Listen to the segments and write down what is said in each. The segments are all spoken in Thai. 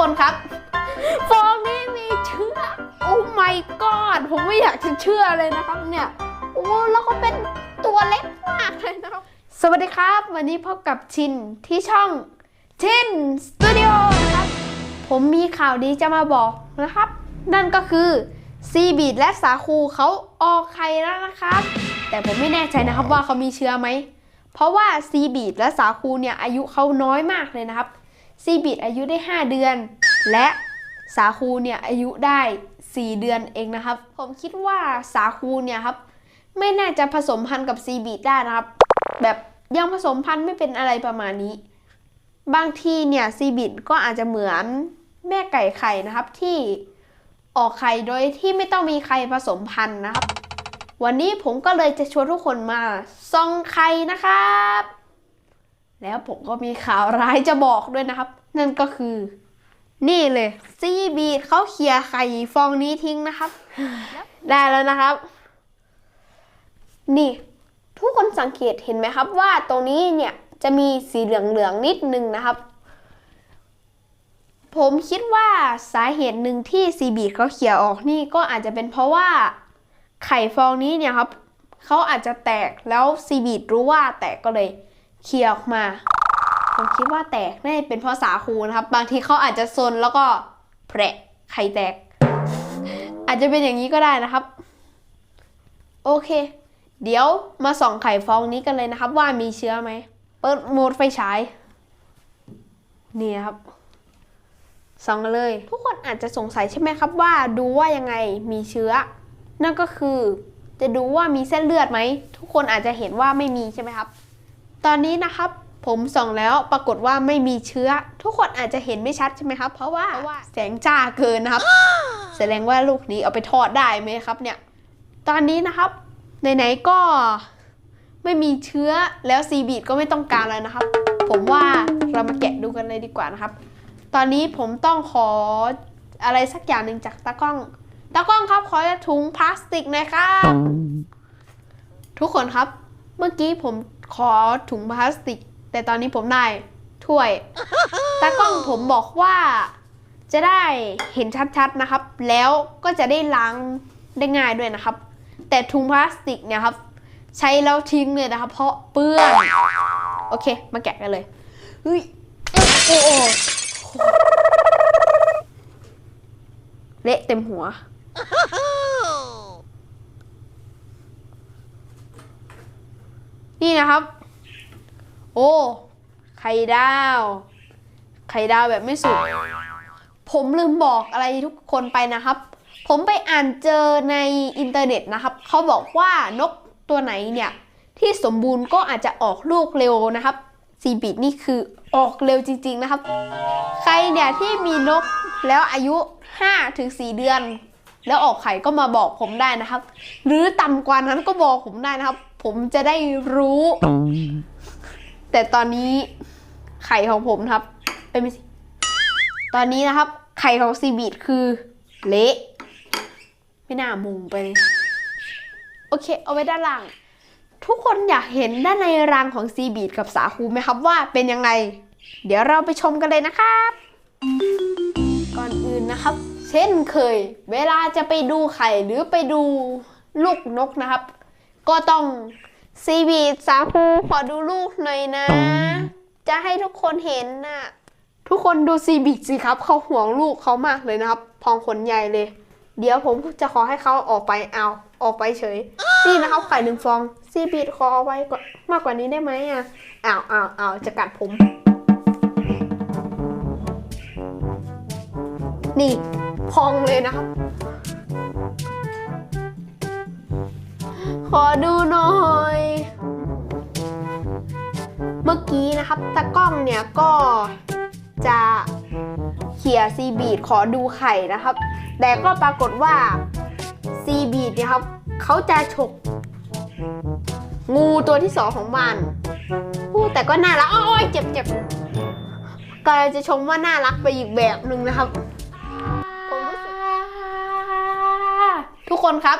คนครับฟองนี้มีเชื้อโอ้ my god ผมไม่อยากจะเชื่อเลยนะครับเนี่ยโอ้แล้วก็เป็นตัวเล็กมากเลยนะครับ สวัสดีครับ วันนี้พบกับชินที่ช่องชินสตูดิโอนะครับ ผมมีข่าวดีจะมาบอกนะครับ นั่นก็คือซีบีดและสาคูเขาออกไข่แล้วนะครับ แต่ผมไม่แน่ใจนะครับว่าเขามีเชื้อไหม เพราะว่าซีบีดและสาคูเนี่ยอายุเขาน้อยมากเลยนะครับ ซีบีดอายุได้ 5 เดือน และสาคูเนี่ยอายุได้ 4 เดือนเองนะครับ ผมคิดว่าสาคูเนี่ยครับไม่น่าจะผสมพันธุ์กับซีบีดได้นะครับ แบบยังผสมพันธุ์ไม่เป็นอะไรประมาณนี้ บางทีเนี่ยซีบิดก็อาจจะเหมือนแม่ไก่ไข่นะครับที่ออกไข่โดยที่ไม่ต้องมีใครผสมพันธุ์นะครับ วันนี้ผมก็เลยจะชวนทุกคนมาส่องไข่นะครับ แล้วผมก็มีข่าวร้ายจะบอกด้วยนะครับ นั่นก็คือ นี่เลยซีบีเขาเคลียร์ไข่ฟองนี้ทิ้งนะครับ ได้แล้วนะครับ นี่ ทุกคนสังเกตเห็นไหมครับ ว่าตรงนี้เนี่ยจะมีสีเหลืองๆนิดนึงนะครับ ผมคิดว่าสาเหตุหนึ่งที่ซีบีเขาเขี่ยออกนี่ก็อาจจะเป็นเพราะว่าไข่ฟองนี้เนี่ยครับเขาอาจจะแตกแล้วซีบีดรู้ว่าแตกก็เลย เขี่ยออกมา ผมคิดว่าแตกน่าจะเป็นเพราะสาคูนะครับ บางทีเขาอาจจะซนแล้วก็แผลไข่แตก อาจจะเป็นอย่างนี้ก็ได้นะครับ โอเค เดี๋ยวมาส่องไข่ฟองนี้กันเลยนะครับ ว่ามีเชื้อไหม เปิดโหมดไฟฉาย นี่ครับส่องกันเลย ทุกคนอาจจะสงสัยใช่ไหมครับว่าดูว่ายังไงมีเชื้อ นั่นก็คือจะดูว่ามีเส้นเลือดไหม ทุกคนอาจจะเห็นว่าไม่มีใช่ไหมครับ ตอนนี้นะครับผมส่องแล้วปรากฏว่าไม่มีเชื้อ ทุกคนอาจจะเห็นไม่ชัดใช่ไหมครับ เพราะว่าแสงจ้าเกินนะครับ แสดงว่าลูกนี้เอาไปทอดได้ไหมครับเนี่ย ตอนนี้นะครับไหนๆก็ไม่มีเชื้อแล้วซีบีดก็ไม่ต้องการแล้วนะครับ ผมว่าเรามาแกะดูกันเลยดีกว่านะครับ ตอนนี้ผมต้องขออะไรสักอย่างหนึ่งจากตากล้องตากล้องครับขอถุงพลาสติกหน่อยครับทุกคนครับ เมื่อกี้ผม ขอถุงพลาสติก แต่ตอนนี้ผมได้ถ้วยตากล้องผมบอกว่าจะได้เห็นชัดๆนะครับ แล้วก็จะได้ล้างได้ง่ายด้วยนะครับ แต่ถุงพลาสติกเนี่ยครับ ใช้แล้วทิ้งเลยนะครับ เพราะเปื้อนโอเค มาแกะกันเลยเฮ้ยโอ้โหเละเต็มหัว นี่นะครับ โอ้ ไข่ดาว ไข่ดาวแบบไม่สุก ผมลืมบอกอะไรทุกคนไปนะครับ ผมไปอ่านเจอในอินเทอร์เน็ตนะครับ เขาบอกว่านกตัวไหนเนี่ย ที่สมบูรณ์ก็อาจจะออกลูกเร็วนะครับซีบิดนี่คือออกเร็วจริง ๆนะครับ ใครเนี่ยที่มีนกแล้วอายุ 5-4 เดือน แล้วออกไข่ก็มาบอกผมได้นะครับ หรือต่ำกว่านั้นก็บอกผมได้นะครับ ผมจะได้รู้ แต่ตอนนี้ไข่ของผมนะครับเอ้ยไม่สิตอนนี้นะครับ ไข่ของซีบีดคือ เละไม่น่ามุงไปเลยโอเค เอาไว้ด้านล่าง ทุกคนอยากเห็นด้านในรังของซีบีดกับสาคูไหมครับว่าเป็นยังไง เดี๋ยวเราไปชมกันเลยนะครับ ก่อนอื่นนะครับ เช่นเคย เวลาจะไปดูไข่หรือไปดูลูกนกนะครับ ก็ต้องซีบีดสาคูขอดูลูกหน่อยนะ จะให้ทุกคนเห็นน่ะ ทุกคนดูซีบิกสิครับ เขาห่วงลูกเขามากเลยนะครับ พองขนใหญ่เลย เดี๋ยวผมจะขอให้เขาออกไปเอา ออกไปเฉย นี่นะครับไข่หนึ่งฟอง ซีบิดขอเอาไว้กว่ามากกว่านี้ได้ไหมอะอ้าวอ้าวอ้าวจะกัดผม นี่พองเลยนะครับ ขอดูหน่อย เมื่อกี้นะครับตากล้องเนี่ยก็จะเขี่ยซีบีดขอดูไข่นะครับ แต่ก็ปรากฏว่าซีบีดเนี่ยครับเขาจะฉกงูตัวที่สองของมันอู้แต่ก็น่ารักโอ้ยเจ็บเจ็บก็จะชมว่าน่ารักไปอีกแบบหนึ่งนะครับผมรู้สึกทุกคนครับ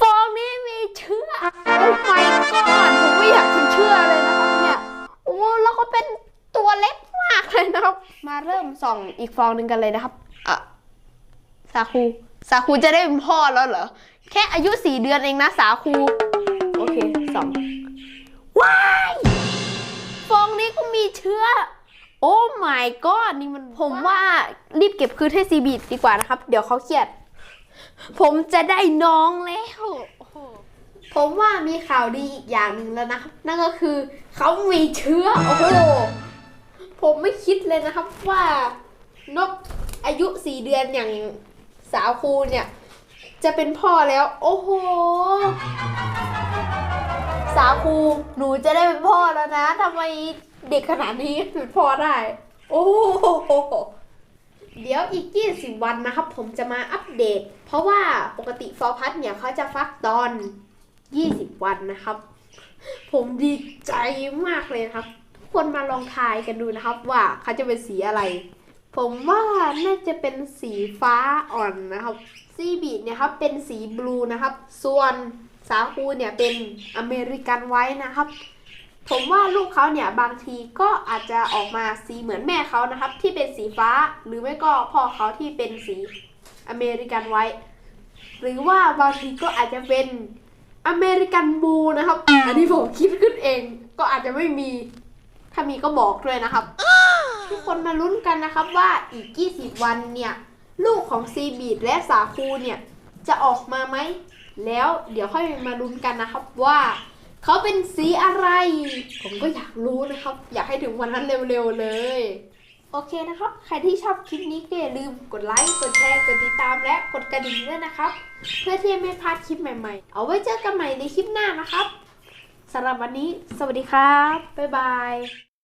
ฟองนี้ เชื้อโอ้ my god ผมไม่อยากจะเชื่อเลยนะครับเนี่ยโอ้แล้วก็เป็นตัวเล็กมากเลยนะครับ มาเริ่มส่องอีกฟองหนึ่งกันเลยนะครับอะสาคูสาคูจะได้เป็นพ่อแล้วเหรอ แค่อายุสี่เดือนเองนะสาคูโอเคสองว้ายฟองนี้ก็มีเชื้อ โอ้ my god นี่มันผมว่ารีบเก็บคืนให้ซีบีดดีกว่านะครับ เดี๋ยวเขาเครียด ผมจะได้น้องแล้ว ผมว่ามีข่าวดีอีกอย่างหนึ่งแล้วนะครับ นั่นก็คือเขามีเชื้อ โอ้โห ผมไม่คิดเลยนะครับว่านกอายุสี่เดือนอย่างสาวคูเนี่ย จะเป็นพ่อแล้ว โอ้โห สาวคูหนูจะได้เป็นพ่อแล้วนะทำไมเด็กขนาดนี้เป็นพ่อได้ โอ้โหเดี๋ยวอีก20วันนะครับ ผมจะมาอัปเดต เพราะว่าปกติฟอร์พัทเนี่ยเขาจะฟักตอน 20วันนะครับ ผมดีใจมากเลยครับทุกคนมาลองทายกันดูนะครับว่าเขาจะเป็นสีอะไร ผมว่าน่าจะเป็นสีฟ้าอ่อนนะครับซีบีดเนี่ยครับเป็นสีบลูนะครับ ส่วนสาคูเนี่ยเป็นอเมริกันไว้นะครับ ผมว่าลูกเขาเนี่ยบางทีก็อาจจะออกมาสีเหมือนแม่เขานะครับ ที่เป็นสีฟ้าหรือไม่ก็พ่อเขาที่เป็นสีอเมริกันไว้ หรือว่าบางทีก็อาจจะเป็น อเมริกันบลูนะครับ อันนี้ผมคิดขึ้นเอง ก็อาจจะไม่มี ถ้ามีก็บอกด้วยนะครับ ทุกคนมาลุ้นกันนะครับว่าอีก 20 วันเนี่ย ลูกของซีบีดและสาคูเนี่ย จะออกมาไหม แล้วเดี๋ยวค่อยมาลุ้นกันนะครับว่าเขาเป็นสีอะไร ผมก็อยากรู้นะครับ อยากให้ถึงวันนั้นเร็วๆเลย โอเคนะครับ ใครที่ชอบคลิปนี้ก็อย่าลืมกดไลค์ กดแชร์ กดติดตามและกดกระดิ่งด้วยนะครับ เพื่อที่จะไม่พลาดคลิปใหม่ๆ เอาไว้เจอกันใหม่ในคลิปหน้านะครับสำหรับวันนี้ สวัสดีครับ บ๊ายบาย